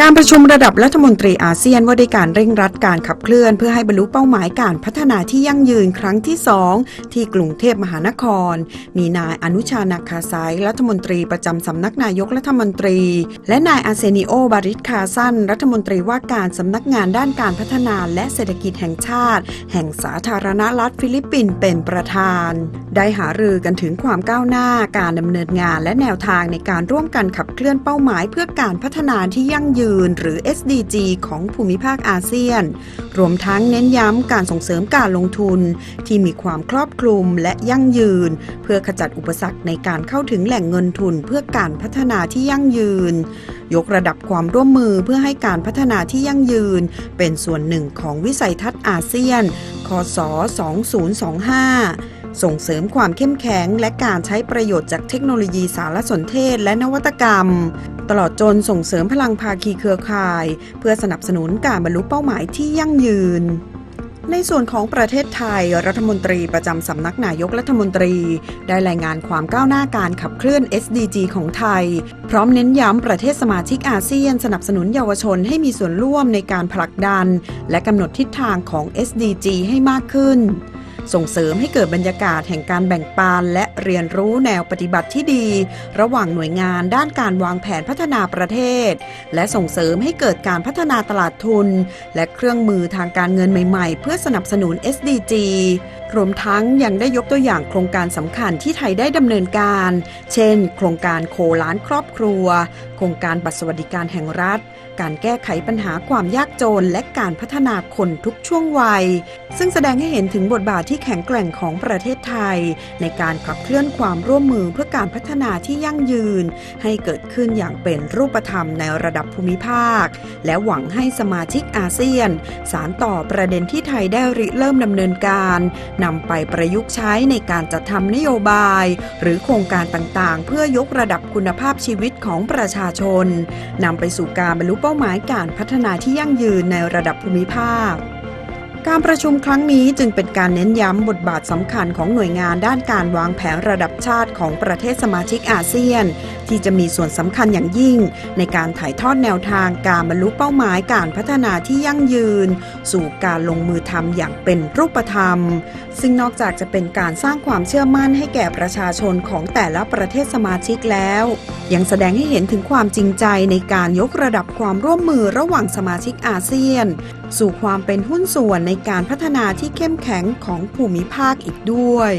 การประชุมระดับรัฐมนตรีอาเซียนว่าด้วยการเร่งรัดการขับเคลื่อน เพื่อให้บรรลุเป้าหมายการพัฒนาที่ยั่งยืนครั้งที่2ที่กรุงเทพมหานคร มีนายอนุชานาคาไซรัฐมนตรีประจำสำนักนายกรัฐมนตรี และนายอาเซนิโอบาริสคาซันรัฐมนตรีว่าการสำนักงานด้านการพัฒนาและเศรษฐกิจแห่งชาติ แห่งสาธารณรัฐฟิลิปปินส์เป็นประธาน ได้หารือกันถึงความก้าวหน้าการดำเนินงานและแนวทางในการร่วมกันขับเคลื่อนเป้าหมาย เพื่อการพัฒนาที่ยั่งยืนยืนหรือ SDG ของภูมิภาคอาเซียน รวมทั้งเน้นย้ำการส่งเสริมการลงทุน ที่มีความครอบคลุมและยั่งยืน เพื่อขจัดอุปสรรคในการเข้าถึงแหล่งเงินทุนเพื่อการพัฒนาที่ยั่งยืน ยกระดับความร่วมมือเพื่อให้การพัฒนาที่ยั่งยืน เป็นส่วนหนึ่งของวิสัยทัศน์อาเซียน คศ 2025 ส่งเสริมความเข้มแข็งและการใช้ประโยชน์จากเทคโนโลยีสารสนเทศและนวัตกรรม ตลอดจนส่งเสริมพลังภาคีเครือข่าย เพื่อสนับสนุนการบรรลุเป้าหมายที่ยั่งยืนในส่วนของประเทศไทย รัฐมนตรีประจำสำนักนายกรัฐมนตรี ได้รายงานความก้าวหน้าการขับเคลื่อน SDG ของไทย พร้อมเน้นย้ำประเทศสมาชิกอาเซียนสนับสนุนเยาวชนให้มีส่วนร่วมในการผลักดัน และกำหนดทิศทางของ SDG ให้มากขึ้น ส่งเสริมให้เกิดบรรยากาศแห่งการแบ่งปันและเรียนรู้แนวปฏิบัติที่ดี ระหว่างหน่วยงานด้านการวางแผนพัฒนาประเทศ และส่งเสริมให้เกิดการพัฒนาตลาดทุน และเครื่องมือทางการเงินใหม่ ๆ เพื่อสนับสนุน SDG รวมทั้งยังได้ยกตัวอย่างโครงการสำคัญที่ไทยได้ดำเนินการ เช่น โครงการโคล้านครอบครัว โครงการบัตรสวัสดิการแห่งรัฐ การแก้ไขปัญหาความยากจน และการพัฒนาคนทุกช่วงวัย ซึ่งแสดงให้เห็นถึงบทบาทที่แข็งแกร่งของประเทศไทย ในการขับเคลื่อนความร่วมมือเพื่อการพัฒนาที่ยั่งยืน ให้เกิดขึ้นอย่างเป็นรูปธรรมในระดับภูมิภาค และหวังให้สมาชิกอาเซียน สารต่อประเด็นที่ไทยได้ริเริ่มดำเนินการนำไปประยุกต์ใช้ในการจัดทำนโยบาย หรือโครงการต่างๆ เพื่อยกระดับคุณภาพชีวิตของประชาชนนำไปสู่การบรรลุเป้าหมายการพัฒนาที่ยั่งยืนในระดับภูมิภาค การประชุมครั้งนี้จึงเป็นการเน้นย้ำบทบาทสำคัญของหน่วยงานด้านการวางแผนระดับชาติของประเทศสมาชิกอาเซียน ที่จะมีส่วนสำคัญอย่างยิ่ง ในการถ่ายทอดแนวทางการบรรลุเป้าหมายการพัฒนาที่ยั่งยืน สู่การลงมือทำอย่างเป็นรูปธรรม ซึ่งนอกจากจะเป็นการสร้างความเชื่อมั่นให้แก่ประชาชนของแต่ละประเทศสมาชิกแล้ว ยังแสดงให้เห็นถึงความจริงใจในการยกระดับความร่วมมือระหว่างสมาชิกอาเซียน สู่ความเป็นหุ้นส่วนในการพัฒนาที่เข้มแข็งของภูมิภาคอีกด้วย